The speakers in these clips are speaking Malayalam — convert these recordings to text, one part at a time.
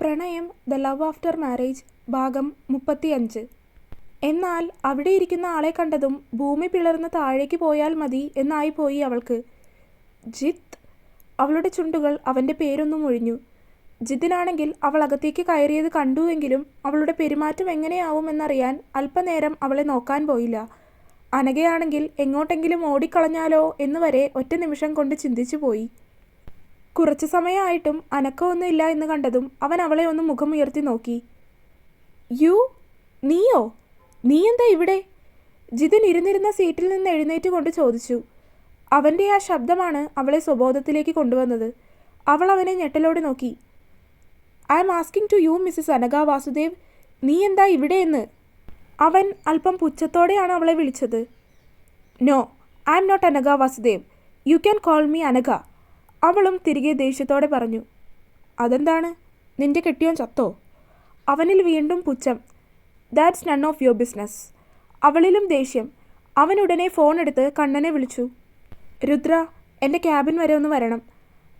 പ്രണയം ദ ലവ് ആഫ്റ്റർ മാരേജ് ഭാഗം മുപ്പത്തിയഞ്ച്. എന്നാൽ അവിടെ ഇരിക്കുന്ന ആളെ കണ്ടതും ഭൂമി പിളർന്ന് താഴേക്ക് പോയാൽ മതി എന്നായിപ്പോയി അവൾക്ക്. ജിത്ത് അവളുടെ ചുണ്ടുകൾ അവന്റെ പേരൊന്നും ഒഴിഞ്ഞു ജിത്തിനാണെങ്കിൽ അവൾ അകത്തേക്ക് കയറിയത് കണ്ടുവെങ്കിലും അവളുടെ പെരുമാറ്റം എങ്ങനെയാവുമെന്നറിയാൻ അല്പനേരം അവളെ നോക്കാൻ പോയില്ല. അനഘയാണെങ്കിൽ എങ്ങോട്ടെങ്കിലും ഓടിക്കളഞ്ഞാലോ എന്നുവരെ ഒറ്റ നിമിഷം കൊണ്ട് ചിന്തിച്ചു പോയി. കുറച്ചു സമയമായിട്ടും അനക്കമൊന്നുമില്ല എന്ന് കണ്ടതും അവൻ അവളെ ഒന്ന് മുഖമുയർത്തി നോക്കി. യു നീയോ? നീ എന്താ ഇവിടെ? ജിതിൻ ഇരുന്നിരുന്ന സീറ്റിൽ നിന്ന് എഴുന്നേറ്റ് കൊണ്ട് ചോദിച്ചു. അവന്റെ ആ ശബ്ദമാണ് അവളെ സ്വബോധത്തിലേക്ക് കൊണ്ടുവന്നത്. അവൾ അവനെ ഞെട്ടലോടെ നോക്കി. I'm asking to you Mrs Anagha Vasudev. നീ എന്താ ഇവിടെ എന്ന്? അവൻ അല്പം പുച്ഛത്തോടെയാണ് അവളെ വിളിച്ചത്. No I'm not Anagha Vasudev. You can call me Anagha. അവളും തിരികെ ദേഷ്യത്തോടെ പറഞ്ഞു അതെന്താണ്? നിന്റെ കെട്ടിയോൻ ചത്തോ? അവനിൽ വീണ്ടും പുച്ഛം that's none of your business അവളിലും ദേഷ്യം അവനുടനെ ഫോൺ എടുത്ത് കണ്ണനെ വിളിച്ചു രുദ്ര എന്റെ ക്യാബിൻ വരെ ഒന്ന് വരണം.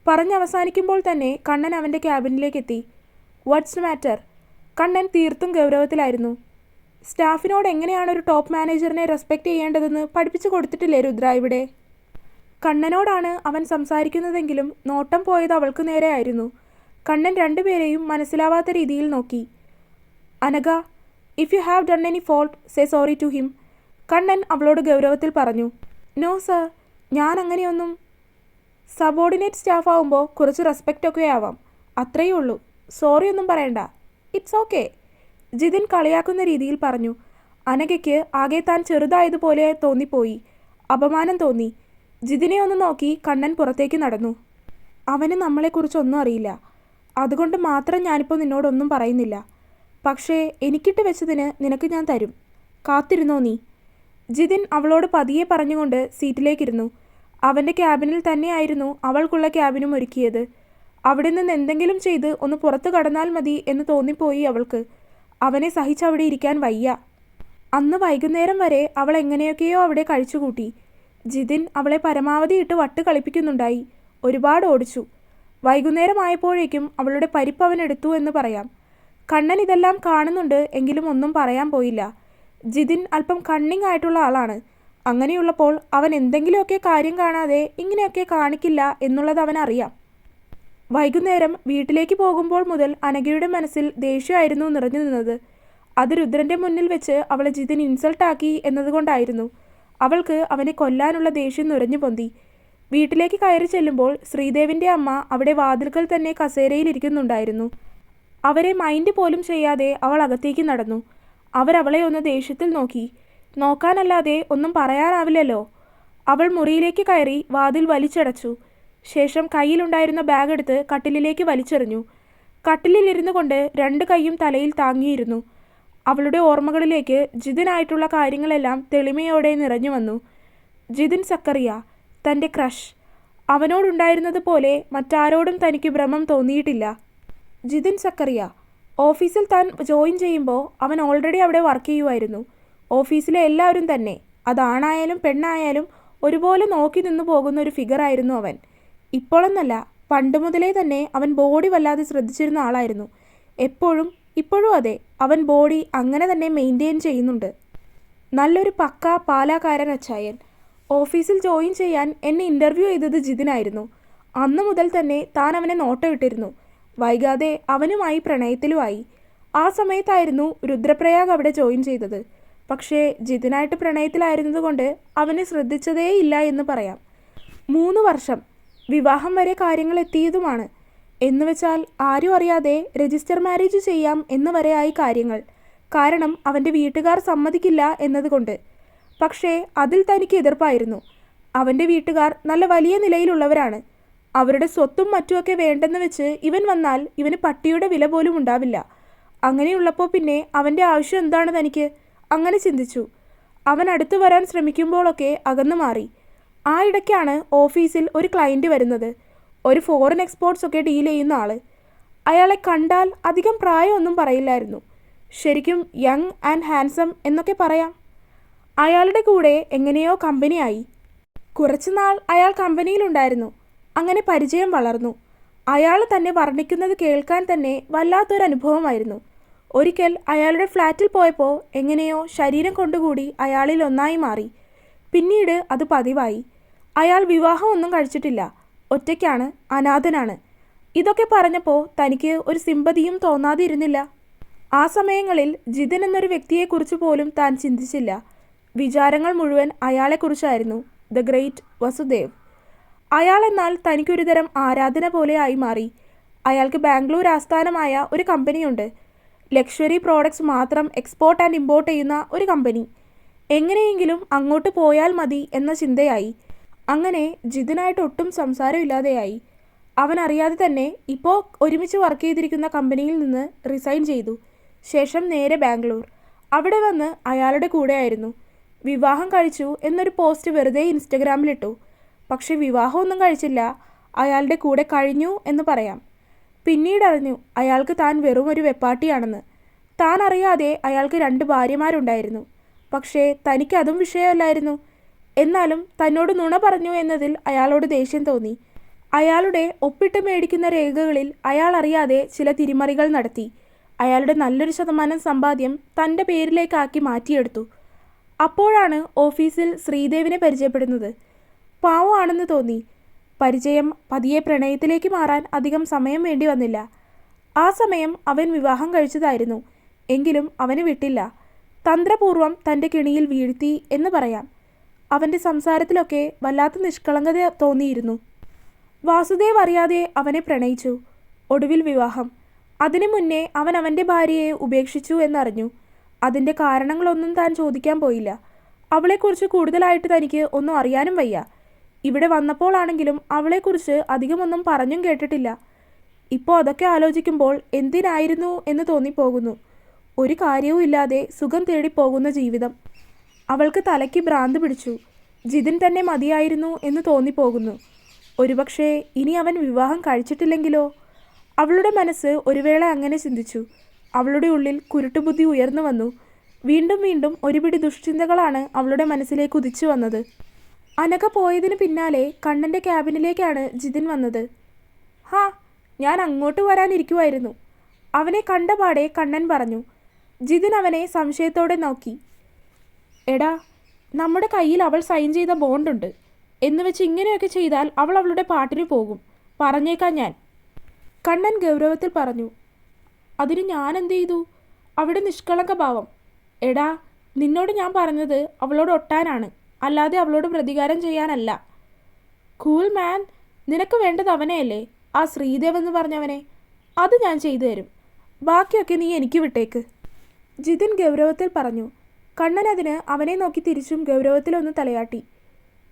പറഞ്ഞ് അവസാനിക്കുമ്പോൾ തന്നെ കണ്ണൻ അവന്റെ ക്യാബിനിലേക്ക് എത്തി. വാട്ട്സ് മാറ്റർ കണ്ണൻ തീർത്തും ഗൗരവത്തിലായിരുന്നു. സ്റ്റാഫിനോട് എങ്ങനെയാണ് ഒരു ടോപ്പ് മാനേജറിനെ റെസ്പെക്റ്റ് ചെയ്യേണ്ടതെന്ന് പഠിപ്പിച്ചു കൊടുത്തിട്ടില്ലേ രുദ്ര ഇവിടെ? കണ്ണനോടാണ് അവൻ സംസാരിക്കുന്നതെങ്കിലും നോട്ടം പോയത് അവൾക്ക് നേരെയായിരുന്നു കണ്ണൻ രണ്ടുപേരെയും മനസ്സിലാവാത്ത രീതിയിൽ നോക്കി. Anagha if you have done any fault say sorry to him Kannan അവളോട് ഗൗരവത്തിൽ പറഞ്ഞു നോ സർ ഞാൻ അങ്ങനെയൊന്നും സബോർഡിനേറ്റ് സ്റ്റാഫ് ആവുമ്പോൾ കുറച്ച് റെസ്പെക്റ്റ് ഒക്കെ ആവാം. അത്രയേ ഉള്ളൂ. സോറി ഒന്നും പറയണ്ട. ഇറ്റ്സ് ഓക്കെ ജിതിൻ കളിയാക്കുന്ന രീതിയിൽ പറഞ്ഞു. അനഘയ്ക്ക് ആകെ താൻ ചെറുതായതുപോലെ തോന്നിപ്പോയി. അപമാനം തോന്നി. ജിതിനെ ഒന്ന് നോക്കി കണ്ണൻ പുറത്തേക്ക് നടന്നു. അവന് നമ്മളെക്കുറിച്ചൊന്നും അറിയില്ല. അതുകൊണ്ട് മാത്രം ഞാനിപ്പോൾ നിന്നോടൊന്നും പറയുന്നില്ല. പക്ഷേ എനിക്കിട്ട് വെച്ചതിന് നിനക്ക് ഞാൻ തരും. കാത്തിരുന്നോ നീ? ജിതിൻ അവളോട് പതിയെ പറഞ്ഞുകൊണ്ട് സീറ്റിലേക്കിരുന്നു. അവന്റെ ക്യാബിനിൽ തന്നെയായിരുന്നു അവൾക്കുള്ള ക്യാബിനും ഒരുക്കിയത്. അവിടെ നിന്ന് എന്തെങ്കിലും ചെയ്ത് ഒന്ന് പുറത്തു കടന്നാൽ മതി എന്ന് തോന്നിപ്പോയി അവൾക്ക്. അവനെ സഹിച്ചവിടെ ഇരിക്കാൻ വയ്യ. അന്ന് വൈകുന്നേരം വരെ അവൾ എങ്ങനെയൊക്കെയോ അവിടെ കഴിച്ചുകൂട്ടി. ജിതിൻ അവളെ പരമാവധി ഇട്ട് വട്ട് കളിപ്പിക്കുന്നുണ്ടായി. ഒരുപാട് ഓടിച്ചു. വൈകുന്നേരമായപ്പോഴേക്കും അവളുടെ പരിപ്പ് അവൻ എടുത്തു എന്ന് പറയാം. കണ്ണൻ ഇതെല്ലാം കാണുന്നുണ്ട് എങ്കിലും ഒന്നും പറയാൻ പോയില്ല. ജിതിൻ അല്പം കണ്ണിങ് ആയിട്ടുള്ള ആളാണ്. അങ്ങനെയുള്ളപ്പോൾ അവൻ എന്തെങ്കിലുമൊക്കെ കാര്യം കാണാതെ ഇങ്ങനെയൊക്കെ കാണിക്കില്ല എന്നുള്ളത് അവൻ അറിയാം. വൈകുന്നേരം വീട്ടിലേക്ക് പോകുമ്പോൾ മുതൽ അനഘയുടെ മനസ്സിൽ ദേഷ്യമായിരുന്നു നിറഞ്ഞു നിന്നത്. അത് രുദ്രന്റെ മുന്നിൽ വെച്ച് അവളെ ജിതിൻ ഇൻസൾട്ടാക്കി എന്നതുകൊണ്ടായിരുന്നു. അവൾക്ക് അവനെ കൊല്ലാനുള്ള ദേഷ്യം നുരഞ്ഞു പൊന്തി. വീട്ടിലേക്ക് കയറി ചെല്ലുമ്പോൾ ശ്രീദേവിന്റെ അമ്മ അവിടെ വാതിൽക്കൽ തന്നെ കസേരയിൽ അവരെ മൈൻഡ് പോലും ചെയ്യാതെ അവൾ അകത്തേക്ക് നടന്നു. അവരവളെ ഒന്ന് ദേഷ്യത്തിൽ നോക്കി. നോക്കാനല്ലാതെ ഒന്നും പറയാനാവില്ലല്ലോ. അവൾ മുറിയിലേക്ക് കയറി വാതിൽ വലിച്ചടച്ചു. ശേഷം കയ്യിലുണ്ടായിരുന്ന ബാഗ് എടുത്ത് കട്ടിലിലേക്ക് വലിച്ചെറിഞ്ഞു. കട്ടിലിലിരുന്നു കൊണ്ട് രണ്ട് കൈയും തലയിൽ താങ്ങിയിരുന്നു. അവളുടെ ഓർമ്മകളിലേക്ക് ജിതിനായിട്ടുള്ള കാര്യങ്ങളെല്ലാം തെളിമയോടെ നിറഞ്ഞു വന്നു. ജിതിൻ സക്കറിയ തന്റെ ക്രഷ്. അവനോടുണ്ടായിരുന്നത് പോലെ മറ്റാരോടും തനിക്ക് ഭ്രമം തോന്നിയിട്ടില്ല. ജിതിൻ സക്കറിയ ഓഫീസിൽ താൻ ജോയിൻ ചെയ്യുമ്പോൾ അവൻ ഓൾറെഡി അവിടെ വർക്ക് ചെയ്യുമായിരുന്നു. ഓഫീസിലെ എല്ലാവരും തന്നെ അതാണായാലും പെണ്ണായാലും ഒരുപോലെ നോക്കി നിന്നു പോകുന്ന ഒരു ഫിഗറായിരുന്നു അവൻ. ഇപ്പോഴെന്നല്ല പണ്ട് മുതലേ തന്നെ അവൻ ബോഡി വല്ലാതെ ശ്രദ്ധിച്ചിരുന്ന ആളായിരുന്നു. എപ്പോഴും ഇപ്പോഴും അതെ അവൻ ബോഡി അങ്ങനെ തന്നെ മെയിന്റെയിൻ ചെയ്യുന്നുണ്ട്. നല്ലൊരു പക്ക പാലാകാരൻ അച്ചായൻ. ഓഫീസിൽ ജോയിൻ ചെയ്യാൻ എന്നെ ഇന്റർവ്യൂ ചെയ്തത് ജിതിനായിരുന്നു. അന്നു മുതൽ തന്നെ താൻ അവനെ നോട്ടമിട്ടിരുന്നു. വൈകാതെ അവനുമായി പ്രണയത്തിലുമായി. ആ സമയത്തായിരുന്നു രുദ്രപ്രയാഗ് അവിടെ ജോയിൻ ചെയ്തത്. പക്ഷേ ജിതിനായിട്ട് പ്രണയത്തിലായിരുന്നതുകൊണ്ട് അവനെ ശ്രദ്ധിച്ചതേയില്ല എന്ന് പറയാം. മൂന്ന് വർഷം. വിവാഹം വരെ കാര്യങ്ങൾ എത്തിയതുമാണ്. എന്നുവെച്ചാൽ ആരും അറിയാതെ രജിസ്റ്റർ മാരേജ് ചെയ്യാം എന്ന് വരെയായി കാര്യങ്ങൾ. കാരണം അവന്റെ വീട്ടുകാർ സമ്മതിക്കില്ല എന്നതുകൊണ്ട്. പക്ഷേ അതിൽ തനിക്ക് എതിർപ്പായിരുന്നു. അവന്റെ വീട്ടുകാർ നല്ല വലിയ നിലയിലുള്ളവരാണ്. അവരുടെ സ്വത്തും മറ്റുമൊക്കെ വേണ്ടെന്ന് വെച്ച് ഇവൻ വന്നാൽ ഇവന് പട്ടിയുടെ വില പോലും ഉണ്ടാവില്ല. അങ്ങനെയുള്ളപ്പോൾ പിന്നെ അവന്റെ ആവശ്യം എന്താണ് തനിക്ക് അങ്ങനെ ചിന്തിച്ചു. അവൻ അടുത്തു വരാൻ ശ്രമിക്കുമ്പോഴൊക്കെ അകന്നു മാറി. ആ ഇടയ്ക്കാണ് ഓഫീസിൽ ഒരു ക്ലയന്റ് വരുന്നത്. ഒരു ഫോറിൻ എക്സ്പോർട്സ് ഒക്കെ ഡീൽ ചെയ്യുന്ന ആൾ അയാളെ കണ്ടാൽ അധികം പ്രായമൊന്നും പറയില്ലായിരുന്നു. ശരിക്കും യങ് ആൻഡ് ഹാൻസം എന്നൊക്കെ പറയാം. അയാളുടെ കൂടെ എങ്ങനെയോ കമ്പനിയായി കുറച്ചുനാൾ അയാൾ കമ്പനിയിലുണ്ടായിരുന്നു അങ്ങനെ പരിചയം വളർന്നു. അയാൾ തന്നെ വർണിക്കുന്നത് കേൾക്കാൻ തന്നെ വല്ലാത്തൊരു അനുഭവമായിരുന്നു. ഒരിക്കൽ അയാളുടെ ഫ്ലാറ്റിൽ പോയപ്പോൾ എങ്ങനെയോ ശരീരം കൊണ്ടുകൂടി അയാളിൽ ഒന്നായി മാറി. പിന്നീട് അത് പതിവായി. അയാൾ വിവാഹമൊന്നും കഴിച്ചിട്ടില്ല. ഒറ്റയ്ക്കാണ് അനാഥനാണ്. ഇതൊക്കെ പറഞ്ഞപ്പോൾ തനിക്ക് ഒരു സിമ്പതിയും തോന്നാതിരുന്നില്ല. ആ സമയങ്ങളിൽ ജിതൻ എന്നൊരു വ്യക്തിയെക്കുറിച്ച് പോലും താൻ ചിന്തിച്ചില്ല. വിചാരങ്ങൾ മുഴുവൻ അയാളെക്കുറിച്ചായിരുന്നു ദ ഗ്രേറ്റ് വസുദേവ് അയാൾ എന്നാൽ തനിക്കൊരു തരം ആരാധന പോലെ ആയി മാറി. അയാൾക്ക് ബാംഗ്ലൂർ ആസ്ഥാനമായ ഒരു കമ്പനിയുണ്ട്. ലക്ഷറി പ്രോഡക്ട്സ് മാത്രം എക്സ്പോർട്ട് ആൻഡ് ഇമ്പോർട്ട് ചെയ്യുന്ന ഒരു കമ്പനി. എങ്ങനെയെങ്കിലും അങ്ങോട്ട് പോയാൽ മതി എന്ന ചിന്തയായി. അങ്ങനെ ജിതിനായിട്ട് ഒട്ടും സംസാരമില്ലാതെയായി. അവൻ അറിയാതെ തന്നെ ഇപ്പോൾ ഒരുമിച്ച് വർക്ക് ചെയ്തിരിക്കുന്ന കമ്പനിയിൽ നിന്ന് റിസൈൻ ചെയ്തു. ശേഷം നേരെ ബാംഗ്ലൂർ. അവിടെ വന്ന് അയാളുടെ കൂടെയായിരുന്നു. വിവാഹം കഴിച്ചു എന്നൊരു പോസ്റ്റ് വെറുതെ ഇൻസ്റ്റഗ്രാമിലിട്ടു. പക്ഷെ വിവാഹമൊന്നും കഴിച്ചില്ല. അയാളുടെ കൂടെ കഴിഞ്ഞു എന്ന് പറയാം. പിന്നീട് അറിഞ്ഞു അയാൾക്ക് താൻ വെറും ഒരു വെപ്പാട്ടിയാണെന്ന്. താൻ അറിയാതെ അയാൾക്ക് രണ്ട് ഭാര്യമാരുണ്ടായിരുന്നു. പക്ഷേ തനിക്കതും വിഷയമല്ലായിരുന്നു. എന്നാലും തന്നോട് നുണ പറഞ്ഞു എന്നതിൽ അയാളോട് ദേഷ്യം തോന്നി. അയാളുടെ ഒപ്പിട്ട് മേടിക്കുന്ന രേഖകളിൽ അയാൾ അറിയാതെ ചില തിരിമറികൾ നടത്തി. അയാളുടെ നല്ലൊരു ശതമാനം സമ്പാദ്യം തന്റെ പേരിലേക്കാക്കി മാറ്റിയെടുത്തു. അപ്പോഴാണ് ഓഫീസിൽ ശ്രീദേവിനെ പരിചയപ്പെടുന്നത്. പാവമാണെന്ന് തോന്നി. പരിചയം പതിയെ പ്രണയത്തിലേക്ക് മാറാൻ അധികം സമയം വേണ്ടി വന്നില്ല. ആ സമയം അവൻ വിവാഹം കഴിച്ചതായിരുന്നു. എങ്കിലും അവന് വിട്ടില്ല. തന്ത്രപൂർവം തന്റെ കിണിയിൽ വീഴ്ത്തി എന്ന് പറയാം. അവന്റെ സംസാരത്തിലൊക്കെ വല്ലാത്ത നിഷ്കളങ്കത തോന്നിയിരുന്നു. വാസുദേവ് അറിയാതെ അവനെ പ്രണയിച്ചു. ഒടുവിൽ വിവാഹം. അതിനു മുന്നേ അവൻ അവന്റെ ഭാര്യയെ ഉപേക്ഷിച്ചു എന്നറിഞ്ഞു. അതിന്റെ കാരണങ്ങളൊന്നും താൻ ചോദിക്കാൻ പോയില്ല. അവളെക്കുറിച്ച് കൂടുതലായിട്ട് തനിക്ക് ഒന്നും അറിയാനും വയ്യ. ഇവിടെ വന്നപ്പോഴാണെങ്കിലും അവളെക്കുറിച്ച് അധികമൊന്നും പറഞ്ഞും കേട്ടിട്ടില്ല. ഇപ്പോൾ അതൊക്കെ ആലോചിക്കുമ്പോൾ എന്തിനായിരുന്നു എന്ന് തോന്നിപ്പോകുന്നു. ഒരു കാര്യവും ഇല്ലാതെ സുഖം തേടി പോകുന്ന ജീവിതം. അവൾക്ക് തലയ്ക്ക് ഭ്രാന്ത് പിടിച്ചു. ജിതിൻ തന്നെ മതിയായിരുന്നു എന്ന് തോന്നിപ്പോകുന്നു. ഒരുപക്ഷെ ഇനി അവൻ വിവാഹം കഴിച്ചിട്ടില്ലെങ്കിലോ? അവളുടെ മനസ്സ് ഒരു വേള അങ്ങനെ ചിന്തിച്ചു. അവളുടെ ഉള്ളിൽ കുരുട്ടുബുദ്ധി ഉയർന്നു വന്നു. വീണ്ടും വീണ്ടും ഒരുപിടി ദുഷ്ചിന്തകളാണ് അവളുടെ മനസ്സിലേക്ക് ഉദിച്ചു വന്നത്. അനക പോയതിന് പിന്നാലെ കണ്ണന്റെ ക്യാബിനിലേക്കാണ് ജിതിൻ വന്നത്. ഹാ ഞാൻ അങ്ങോട്ട് വരാനിരിക്കുമായിരുന്നു അവനെ കണ്ടപാടെ കണ്ണൻ പറഞ്ഞു. ജിതിൻ അവനെ സംശയത്തോടെ നോക്കി. എടാ നമ്മുടെ കയ്യിൽ അവൾ സൈൻ ചെയ്ത ബോണ്ടുണ്ട് എന്ന് വെച്ച് ഇങ്ങനെയൊക്കെ ചെയ്താൽ അവൾ അവളുടെ പാട്ടിന് പോകും. പറഞ്ഞേക്കാം ഞാൻ. കണ്ണൻ ഗൗരവത്തിൽ പറഞ്ഞു അതിന് ഞാൻ എന്ത് ചെയ്തു? അവിടെ നിഷ്കളങ്ക ഭാവം. എടാ നിന്നോട് ഞാൻ പറഞ്ഞത് അവളോട് ഒട്ടാനാണ്. അല്ലാതെ അവളോട് പ്രതികാരം ചെയ്യാനല്ല. കൂൾ മാൻ നിനക്ക് വേണ്ടത് അവനെയല്ലേ? ആ ശ്രീദേവ് എന്ന് പറഞ്ഞവനെ. അത് ഞാൻ ചെയ്തു തരും. ബാക്കിയൊക്കെ നീ എനിക്ക് വിട്ടേക്ക്. ജിതിൻ ഗൗരവത്തിൽ പറഞ്ഞു കണ്ണൻ അതിന് അവനെ നോക്കി തിരിച്ചും ഗൗരവത്തിലൊന്ന് തലയാട്ടി.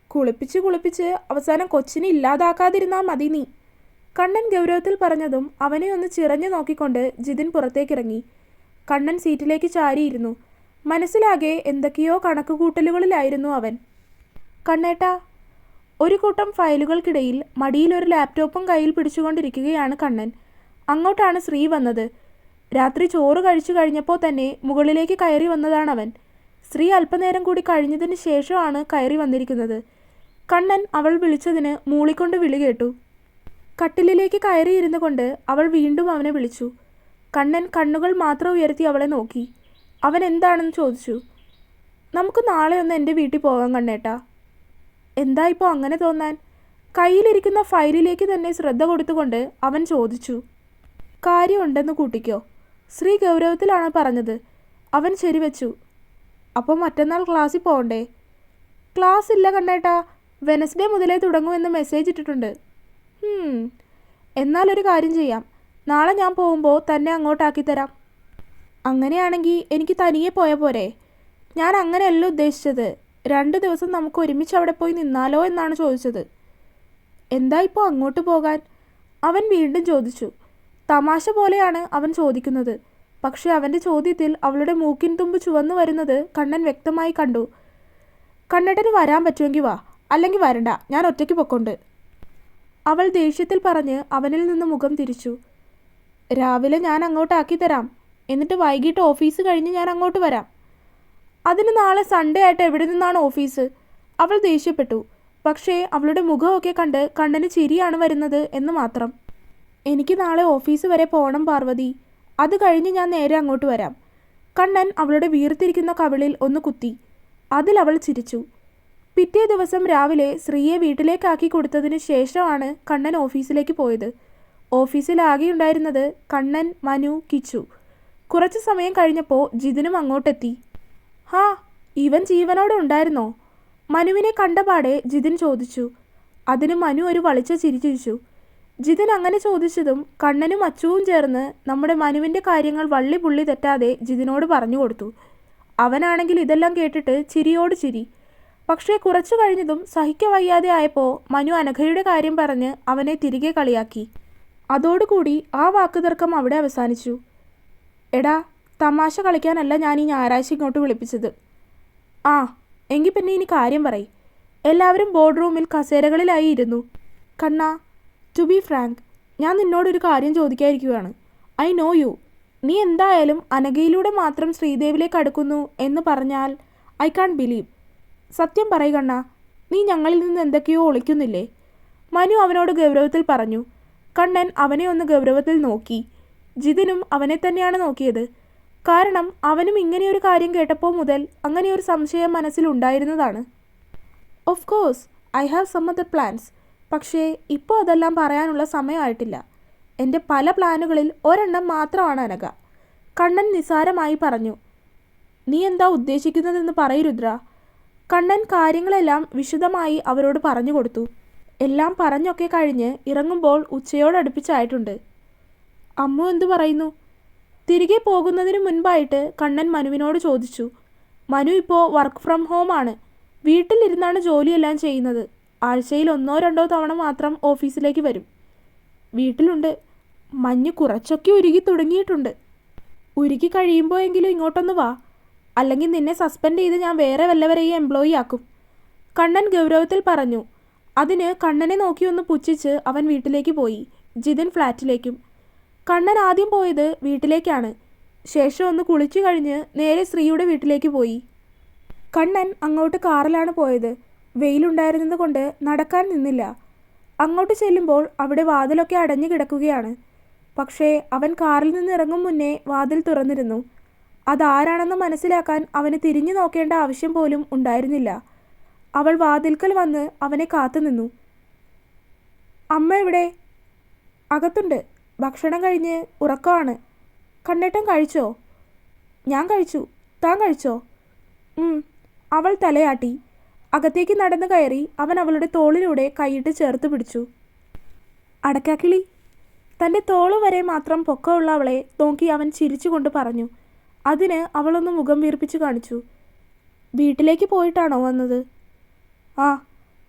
കുളിപ്പിച്ച് കുളിപ്പിച്ച് അവസാനം കൊച്ചിനെ ഇല്ലാതാക്കാതിരുന്നാൽ മതി നീ. കണ്ണൻ ഗൗരവത്തിൽ പറഞ്ഞതും അവനെ ഒന്ന് ചിറഞ്ഞു നോക്കിക്കൊണ്ട് ജിതിൻ പുറത്തേക്കിറങ്ങി. കണ്ണൻ സീറ്റിലേക്ക് ചാരിയിരുന്നു. മനസ്സിലാകെ എന്തൊക്കെയോ കണക്കുകൂട്ടലുകളിലായിരുന്നു അവൻ. കണ്ണേട്ട ഒരു കൂട്ടം ഫയലുകൾക്കിടയിൽ മടിയിൽ ഒരു ലാപ്ടോപ്പും കയ്യിൽ പിടിച്ചുകൊണ്ടിരിക്കുകയാണ് കണ്ണൻ. അങ്ങോട്ടാണ് ശ്രീ വന്നത്. രാത്രി ചോറ് കഴിച്ചു കഴിഞ്ഞപ്പോൾ തന്നെ മുകളിലേക്ക് കയറി വന്നതാണവൻ. സ്ത്രീ അല്പനേരം കൂടി കഴിഞ്ഞതിന് ശേഷമാണ് കയറി വന്നിരിക്കുന്നത്. കണ്ണൻ അവൾ വിളിച്ചതിന് മൂളിക്കൊണ്ട് വിളി കേട്ടു. കട്ടിലിലേക്ക് കയറിയിരുന്നു കൊണ്ട് അവൾ വീണ്ടും അവനെ വിളിച്ചു. കണ്ണൻ കണ്ണുകൾ മാത്രം ഉയർത്തി അവളെ നോക്കി. അവൻ എന്താണെന്ന് ചോദിച്ചു. നമുക്ക് നാളെ ഒന്ന് എന്റെ വീട്ടിൽ പോകാൻ കണ്ണേട്ടാ. എന്താ ഇപ്പോൾ അങ്ങനെ തോന്നാൻ? കയ്യിലിരിക്കുന്ന ഫയലിലേക്ക് തന്നെ ശ്രദ്ധ കൊടുത്തുകൊണ്ട് അവൻ ചോദിച്ചു. കാര്യമുണ്ടെന്ന് കൂട്ടിക്കോ. ശ്രീ ഗൗരവത്തിലാണ് പറഞ്ഞത്. അവൻ ശരിവെച്ചു. അപ്പോൾ മറ്റന്നാൾ ക്ലാസ്സിൽ പോകണ്ടേ? ക്ലാസ് ഇല്ല കണ്ണേട്ടാ. വെനസ്ഡേ മുതലേ തുടങ്ങുമെന്ന് മെസ്സേജ് ഇട്ടിട്ടുണ്ട്. എന്നാലൊരു കാര്യം ചെയ്യാം. നാളെ ഞാൻ പോകുമ്പോൾ തന്നെ അങ്ങോട്ടാക്കി തരാം. അങ്ങനെയാണെങ്കിൽ എനിക്ക് തനിയെ പോയ പോരെ. ഞാൻ അങ്ങനെയല്ല ഉദ്ദേശിച്ചത്. രണ്ട് ദിവസം നമുക്ക് ഒരുമിച്ച് അവിടെ പോയി നിന്നാലോ എന്നാണ് ചോദിച്ചത്. എന്താ ഇപ്പോൾ അങ്ങോട്ട് പോകാൻ? അവൻ വീണ്ടും ചോദിച്ചു. തമാശ പോലെയാണ് അവൻ ചോദിക്കുന്നത്. പക്ഷെ അവന്റെ ചോദ്യത്തിൽ അവളുടെ മൂക്കിൻ തുമ്പ് ചുവന്നു വരുന്നത് കണ്ണൻ വ്യക്തമായി കണ്ടു. കണ്ണേട്ടന് വരാൻ പറ്റുമെങ്കിൽ വാ അല്ലെങ്കിൽ വരണ്ട ഞാൻ ഒറ്റയ്ക്ക് പൊക്കൊണ്ട്. അവൾ ദേഷ്യത്തിൽ പറഞ്ഞ് അവനിൽ നിന്ന് മുഖം തിരിച്ചു. രാവിലെ ഞാൻ അങ്ങോട്ടാക്കി തരാം എന്നിട്ട് വൈകിട്ട് ഓഫീസ് കഴിഞ്ഞ് ഞാൻ അങ്ങോട്ട് വരാം. അതിന് നാളെ സൺഡേ ആയിട്ട് എവിടെ നിന്നാണ് ഓഫീസ്? അവൾ ദേഷ്യപ്പെട്ടു. പക്ഷേ അവളുടെ മുഖമൊക്കെ കണ്ട് കണ്ണന് ചിരിയാണ് വരുന്നത് എന്ന് മാത്രം. എനിക്ക് നാളെ ഓഫീസ് വരെ പോകണം പാർവതി. അത് കഴിഞ്ഞ് ഞാൻ നേരെ അങ്ങോട്ട് വരാം. കണ്ണൻ അവളുടെ വീർത്തിരിക്കുന്ന കവിളിൽ ഒന്ന് കുത്തി. അതിൽ അവൾ ചിരിച്ചു. പിറ്റേ ദിവസം രാവിലെ ശ്രീയെ വീട്ടിലേക്കാക്കി കൊടുത്തതിന് ശേഷമാണ് കണ്ണൻ ഓഫീസിലേക്ക് പോയത്. ഓഫീസിൽ ആകെ ഉണ്ടായിരുന്നത് കണ്ണൻ മനു കിച്ചു. കുറച്ച് സമയം കഴിഞ്ഞപ്പോൾ ജിതിനും അങ്ങോട്ടെത്തി. ഹാ ഇവൻ ജീവനോടെ ഉണ്ടായിരുന്നോ? മനുവിനെ കണ്ടപാടെ ജിതിൻ ചോദിച്ചു. അതിന് മനു ഒരു വളിച്ച ചിരി ചിരിച്ചു. ജിതിൻ അങ്ങനെ ചോദിച്ചതും കണ്ണനും അച്ചുവും ചേർന്ന് നമ്മുടെ മനുവിന്റെ കാര്യങ്ങൾ വള്ളി പുള്ളി തെറ്റാതെ ജിതിനോട് പറഞ്ഞു കൊടുത്തു. അവനാണെങ്കിൽ ഇതെല്ലാം കേട്ടിട്ട് ചിരിയോട് ചിരി. പക്ഷേ കുറച്ചു കഴിഞ്ഞതും സഹിക്ക വയ്യാതെ ആയപ്പോൾ മനു അനഘയുടെ കാര്യം പറഞ്ഞ് അവനെ തിരികെ കളിയാക്കി. അതോടുകൂടി ആ വാക്കുതർക്കം അവിടെ അവസാനിച്ചു. എടാ തമാശ കളിക്കാനല്ല ഞാൻ ഈ ഞായറാഴ്ച ഇങ്ങോട്ട് വിളിപ്പിച്ചത്. ആ എങ്കിൽ പിന്നെ ഇനി കാര്യം പറയും. എല്ലാവരും ബോർഡ് റൂമിൽ കസേരകളിലായി ഇരുന്നു. കണ്ണ ടു ബി ഫ്രാങ്ക് ഞാൻ നിന്നോടൊരു കാര്യം ചോദിക്കാതിരിക്കുകയാണ്. ഐ നോ യു നീ എന്തായാലും അനഘയിലൂടെ മാത്രം ശ്രീദേവിലേക്ക് അടുക്കുന്നു എന്ന് പറഞ്ഞാൽ ഐ കാൺ ബിലീവ് സത്യം പറയ് കണ്ണ നീ ഞങ്ങളിൽ നിന്ന് എന്തൊക്കെയോ ഒളിക്കുന്നില്ലേ? മനു അവനോട് ഗൗരവത്തിൽ പറഞ്ഞു. കണ്ണൻ അവനെ ഒന്ന് ഗൗരവത്തിൽ നോക്കി. ജിതിനും അവനെ തന്നെയാണ് നോക്കിയത്. കാരണം അവനും ഇങ്ങനെയൊരു കാര്യം കേട്ടപ്പോൾ മുതൽ അങ്ങനെയൊരു സംശയം മനസ്സിലുണ്ടായിരുന്നതാണ് of course I have some other plans പക്ഷേ ഇപ്പോൾ അതെല്ലാം പറയാനുള്ള സമയമായിട്ടില്ല. എന്റെ പല പ്ലാനുകളിൽ ഒരെണ്ണം മാത്രമാണ് അനഘ. കണ്ണൻ നിസാരമായി പറഞ്ഞു നീ എന്താ ഉദ്ദേശിക്കുന്നതെന്ന് പറയൂ രുദ്ര കണ്ണൻ കാര്യങ്ങളെല്ലാം വിശദമായി അവരോട് പറഞ്ഞു കൊടുത്തു. എല്ലാം പറഞ്ഞൊക്കെ കഴിഞ്ഞ് ഇറങ്ങുമ്പോൾ ഉച്ചയോടടുപ്പിച്ചായിട്ടുണ്ട് അമ്മു എന്തു പറയുന്നു? തിരികെ പോകുന്നതിന് മുൻപായിട്ട് കണ്ണൻ മനുവിനോട് ചോദിച്ചു. മനു ഇപ്പോൾ വർക്ക് ഫ്രം ഹോം ആണ്. വീട്ടിലിരുന്നാണ് ജോലിയെല്ലാം ചെയ്യുന്നത്. ആഴ്ചയിൽ ഒന്നോ രണ്ടോ തവണ മാത്രം ഓഫീസിലേക്ക് വരും. വീട്ടിലുണ്ട്. മഞ്ഞ് കുറച്ചൊക്കെ ഉരുകി തുടങ്ങിയിട്ടുണ്ട്. ഉരുകി കഴിയുമ്പോഴെങ്കിലും ഇങ്ങോട്ടൊന്ന് വാ. അല്ലെങ്കിൽ നിന്നെ സസ്പെൻഡ് ചെയ്ത് ഞാൻ വേറെ വല്ലവരെയും എംപ്ലോയി ആക്കും. കണ്ണൻ ഗൗരവത്തിൽ പറഞ്ഞു. അതിന് കണ്ണനെ നോക്കി ഒന്ന് പുച്ഛിച്ച് അവൻ വീട്ടിലേക്ക് പോയി. ജിതിൻ ഫ്ലാറ്റിലേക്കും. കണ്ണൻ ആദ്യം പോയത് വീട്ടിലേക്കാണ്. ശേഷം ഒന്ന് കുളിച്ചു കഴിഞ്ഞ് നേരെ ശ്രീയുടെ വീട്ടിലേക്ക് പോയി. കണ്ണൻ അങ്ങോട്ട് കാറിലാണ് പോയത്. വെയിലുണ്ടായിരുന്നത് കൊണ്ട് നടക്കാൻ നിന്നില്ല. അങ്ങോട്ട് ചെല്ലുമ്പോൾ അവിടെ വാതിലൊക്കെ അടഞ്ഞു കിടക്കുകയാണ്. പക്ഷേ അവൻ കാറിൽ നിന്ന് ഇറങ്ങും മുന്നേ വാതിൽ തുറന്നിരുന്നു. അതാരാണെന്ന് മനസ്സിലാക്കാൻ അവന് തിരിഞ്ഞു നോക്കേണ്ട ആവശ്യം പോലും ഉണ്ടായിരുന്നില്ല. അവൾ വാതിൽക്കൽ വന്ന് അവനെ കാത്തുനിന്നു അമ്മ എവിടെ? അകത്തുണ്ട്. ഭക്ഷണം കഴിഞ്ഞ് ഉറക്കമാണ്. കണ്ണേട്ടൻ കഴിച്ചോ? ഞാൻ കഴിച്ചു. താൻ കഴിച്ചോ? അവൾ തലയാട്ടി. അകത്തേക്ക് നടന്നു കയറി അവൻ അവളുടെ തോളിലൂടെ കൈയിട്ട് ചേർത്ത് പിടിച്ചു. അടക്കാക്കിളി തന്റെ തോൾ വരെ മാത്രം പൊക്കമുള്ള അവളെ നോക്കി അവൻ ചിരിച്ചുകൊണ്ട് പറഞ്ഞു. അതിന് അവളൊന്ന് മുഖം വീർപ്പിച്ച് കാണിച്ചു. വീട്ടിലേക്ക് പോയിട്ടാണോ വന്നത്? ആ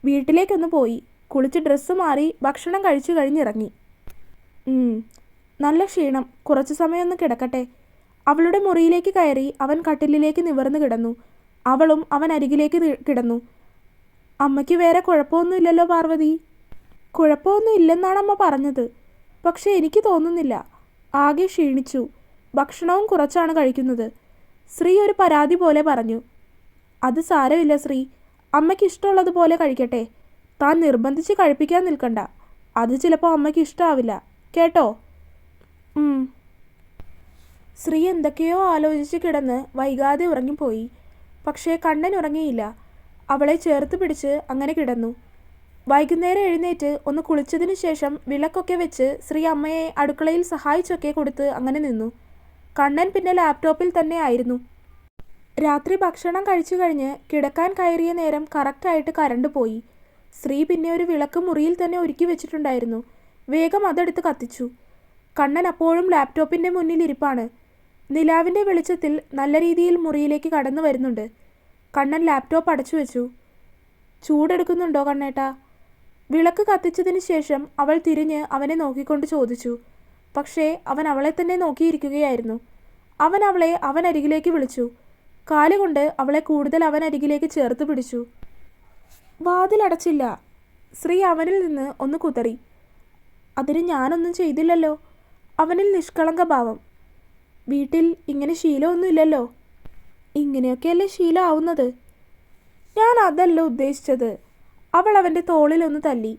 വീട്ടിലേക്കൊന്ന് പോയി. കുളിച്ച് ഡ്രസ്സ് മാറി ഭക്ഷണം കഴിച്ചു കഴിഞ്ഞിറങ്ങി. നല്ല ക്ഷീണം. കുറച്ചു സമയമൊന്ന് കിടക്കട്ടെ. അവളുടെ മുറിയിലേക്ക് കയറി അവൻ കട്ടിലിലേക്ക് നിവർന്നു കിടന്നു. അവളും അവൻ അരികിലേക്ക് കിടന്നു. അമ്മയ്ക്ക് വേറെ കുഴപ്പമൊന്നുമില്ലല്ലോ പാർവതി. കുഴപ്പമൊന്നും ഇല്ലെന്നാണ് അമ്മ പറഞ്ഞത്. പക്ഷേ എനിക്ക് തോന്നുന്നില്ല. ആകെ ക്ഷീണിച്ചു. ഭക്ഷണവും കുറച്ചാണ് കഴിക്കുന്നത്. ശ്രീ ഒരു പരാതി പോലെ പറഞ്ഞു. അത് സാരമില്ല ശ്രീ അമ്മയ്ക്ക് ഇഷ്ടമുള്ളതുപോലെ കഴിക്കട്ടെ. താൻ നിർബന്ധിച്ച് കഴിപ്പിക്കാൻ നിൽക്കണ്ട. അത് ചിലപ്പോൾ അമ്മയ്ക്ക് ഇഷ്ടമാവില്ല കേട്ടോ. ശ്രീ എന്തൊക്കെയോ ആലോചിച്ച് കിടന്ന് വൈകാതെ ഉറങ്ങിപ്പോയി. പക്ഷേ കണ്ണൻ ഉറങ്ങിയില്ല അവളെ ചേർത്ത് പിടിച്ച് അങ്ങനെ കിടന്നു. വൈകുന്നേരം എഴുന്നേറ്റ് ഒന്ന് കുളിച്ചതിനു ശേഷം വിളക്കൊക്കെ വെച്ച് ശ്രീ അമ്മയെ അടുക്കളയിൽ സഹായിച്ചൊക്കെ കൊടുത്ത് അങ്ങനെ നിന്നു. കണ്ണൻ പിന്നെ ലാപ്ടോപ്പിൽ തന്നെ ആയിരുന്നു. രാത്രി ഭക്ഷണം കഴിച്ചു കഴിഞ്ഞ് കിടക്കാൻ കയറിയ നേരം കറക്റ്റായിട്ട് കരണ്ട് പോയി. ശ്രീ പിന്നെ ഒരു വിളക്ക് മുറിയിൽ തന്നെ ഒരുക്കി വെച്ചിട്ടുണ്ടായിരുന്നു. വേഗം അതെടുത്ത് കത്തിച്ചു. കണ്ണൻ അപ്പോഴും ലാപ്ടോപ്പിന്റെ മുന്നിൽ ഇരിപ്പാണ്. നിലാവിന്റെ വെളിച്ചത്തിൽ നല്ല രീതിയിൽ മുറിയിലേക്ക് കടന്നു വരുന്നുണ്ട്. കണ്ണൻ ലാപ്ടോപ്പ് അടച്ചു വെച്ചു. ചൂടെടുക്കുന്നുണ്ടോ കണ്ണേട്ട? വിളക്ക് കത്തിച്ചതിന് ശേഷം അവൾ തിരിഞ്ഞ് അവനെ നോക്കിക്കൊണ്ട് ചോദിച്ചു. പക്ഷേ അവൻ അവളെ തന്നെ നോക്കിയിരിക്കുകയായിരുന്നു. അവൻ അവളെ അവൻ അരികിലേക്ക് വിളിച്ചു. കാലുകൊണ്ട് അവളെ കൂടുതൽ അവൻ അരികിലേക്ക് ചേർത്ത് പിടിച്ചു. വാതിലടച്ചില്ല ശ്രീ അവനിൽ നിന്ന് ഒന്ന് കുതറി. അതിന് ഞാനൊന്നും ചെയ്തില്ലല്ലോ. അവനിൽ നിഷ്കളങ്ക ഭാവം. വീട്ടിൽ ഇങ്ങനെ ശീലമൊന്നുമില്ലല്ലോ. ഇങ്ങനെയൊക്കെയല്ലേ ശീലമാവുന്നത്. ഞാൻ അതല്ല ഉദ്ദേശിച്ചത്. അവൾ അവന്റെ തോളിലൊന്ന് തല്ലി.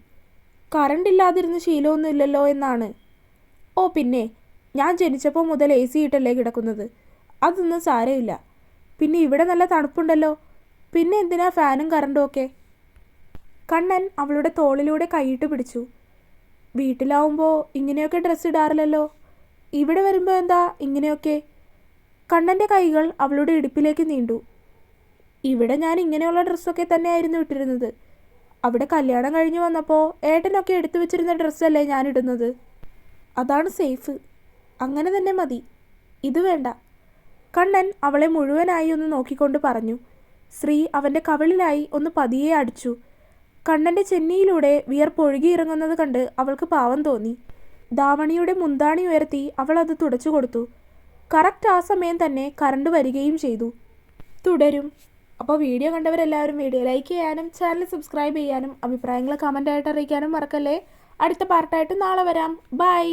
കറണ്ട് ഇല്ലാതിരുന്ന് ശീലമൊന്നുമില്ലല്ലോ എന്നാണ്. ഓ പിന്നെ ഞാൻ ജനിച്ചപ്പോൾ മുതൽ എ സി ഇട്ടല്ലേ കിടക്കുന്നത്. അതൊന്നും സാരമില്ല. പിന്നെ ഇവിടെ നല്ല തണുപ്പുണ്ടല്ലോ. പിന്നെ എന്തിനാ ഫാനും കറണ്ടും ഒക്കെ? കണ്ണൻ അവളുടെ തോളിലൂടെ കൈയിട്ട് പിടിച്ചു. വീട്ടിലാവുമ്പോൾ ഇങ്ങനെയൊക്കെ ഡ്രസ്സ് ഇടാറില്ലല്ലോ. ഇവിടെ വരുമ്പോൾ എന്താ ഇങ്ങനെയൊക്കെ? കണ്ണന്റെ കൈകൾ അവളുടെ ഇടുപ്പിലേക്ക് നീണ്ടു. ഇവിടെ ഞാൻ ഇങ്ങനെയുള്ള ഡ്രസ്സൊക്കെ തന്നെയായിരുന്നു ഇട്ടിരുന്നത്. അവിടെ കല്യാണം കഴിഞ്ഞു വന്നപ്പോൾ ഏട്ടനൊക്കെ എടുത്തു വെച്ചിരുന്ന ഡ്രസ്സല്ലേ ഞാൻ ഇടുന്നത്. അതാണ് സേഫ്. അങ്ങനെ തന്നെ മതി. ഇത് വേണ്ട. കണ്ണൻ അവളെ മുഴുവനായി ഒന്ന് നോക്കിക്കൊണ്ട് പറഞ്ഞു. ശ്രീ അവന്റെ കവളിലായി ഒന്ന് പതിയെ അടിച്ചു. കണ്ണന്റെ ചെന്നിയിലൂടെ വിയർപ്പൊഴുകിയിറങ്ങുന്നത് കണ്ട് അവൾക്ക് പാവം തോന്നി. ധാവണിയുടെ മുന്താണി ഉയർത്തി അവൾ അത് തുടച്ചു കൊടുത്തു. കറക്റ്റ് ആ സമയം തന്നെ കറണ്ട് വരികയും ചെയ്തു. തുടരും. അപ്പോൾ വീഡിയോ കണ്ടവരെല്ലാവരും വീഡിയോ ലൈക്ക് ചെയ്യാനും ചാനൽ സബ്സ്ക്രൈബ് ചെയ്യാനും അഭിപ്രായങ്ങൾ കമന്റായിട്ട് അറിയിക്കാനും മറക്കല്ലേ. അടുത്ത പാർട്ടായിട്ട് നാളെ വരാം. ബൈ